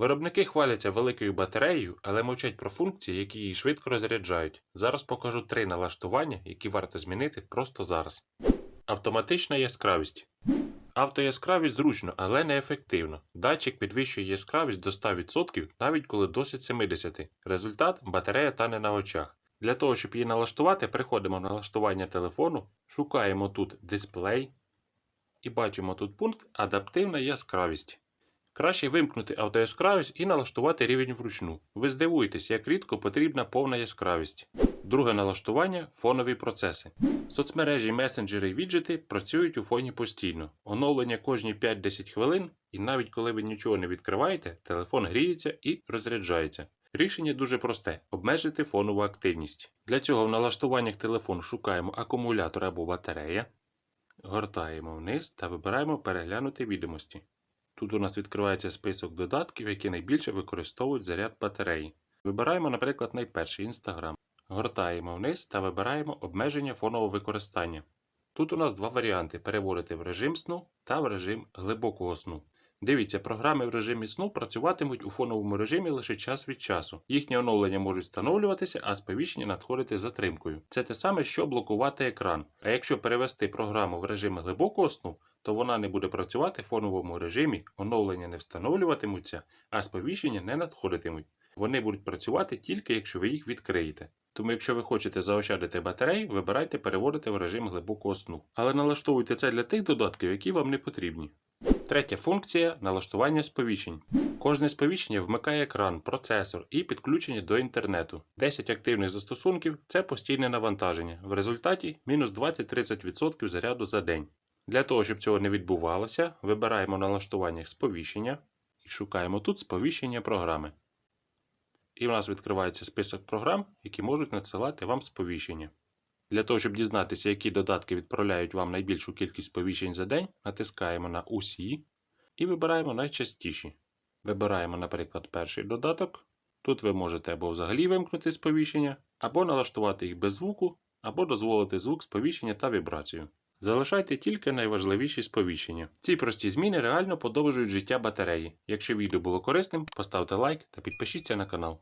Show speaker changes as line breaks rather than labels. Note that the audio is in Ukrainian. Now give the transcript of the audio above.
Виробники хваляться великою батареєю, але мовчать про функції, які її швидко розряджають. Зараз покажу три налаштування, які варто змінити просто зараз. Автоматична яскравість. Автояскравість зручно, але неефективно. Датчик підвищує яскравість до 100% навіть коли досить 70%. Результат батарея тане на очах. Для того, щоб її налаштувати, переходимо в налаштування телефону, шукаємо тут дисплей і бачимо тут пункт Адаптивна яскравість. Краще вимкнути автояскравість і налаштувати рівень вручну. Ви здивуєтесь, як рідко потрібна повна яскравість. Друге налаштування фонові процеси. Соцмережі, месенджери і віджити працюють у фоні постійно. Оновлення кожні 5-10 хвилин, і навіть коли ви нічого не відкриваєте, телефон гріється і розряджається. Рішення дуже просте: обмежити фонову активність. Для цього в налаштуваннях телефону шукаємо акумулятор або батарея, гортаємо вниз та вибираємо переглянути відомості. Тут у нас відкривається список додатків, які найбільше використовують заряд батареї. Вибираємо, наприклад, найперший Instagram. Гортаємо вниз та вибираємо обмеження фонового використання. Тут у нас два варіанти: переводити в режим сну та в режим глибокого сну. Дивіться, програми в режимі сну працюватимуть у фоновому режимі лише час від часу. Їхні оновлення можуть встановлюватися, а сповіщення надходити затримкою. Це те саме, що блокувати екран. А якщо перевести програму в режим глибокого сну, то вона не буде працювати в фоновому режимі, оновлення не встановлюватимуться, а сповіщення не надходитимуть. Вони будуть працювати тільки якщо ви їх відкриєте. Тому, якщо ви хочете заощадити батарею, вибирайте переводити в режим глибокого сну. Але налаштовуйте це для тих додатків, які вам не потрібні. Третя функція налаштування сповіщень. Кожне сповіщення вмикає екран, процесор і підключення до інтернету. 10 активних застосунків це постійне навантаження. В результаті мінус 20-30% заряду за день. Для того, щоб цього не відбувалося, вибираємо в налаштуваннях сповіщення і шукаємо тут сповіщення програми. І у нас відкривається список програм, які можуть надсилати вам сповіщення. Для того, щоб дізнатися, які додатки відправляють вам найбільшу кількість сповіщень за день, натискаємо на Усі і вибираємо найчастіші. Вибираємо, наприклад, перший додаток. Тут ви можете або взагалі вимкнути сповіщення, або налаштувати їх без звуку, або дозволити звук сповіщення та вібрацію. Залишайте тільки найважливіші сповіщення. Ці прості зміни реально подовжують життя батареї. Якщо відео було корисним, поставте лайк та підпишіться на канал.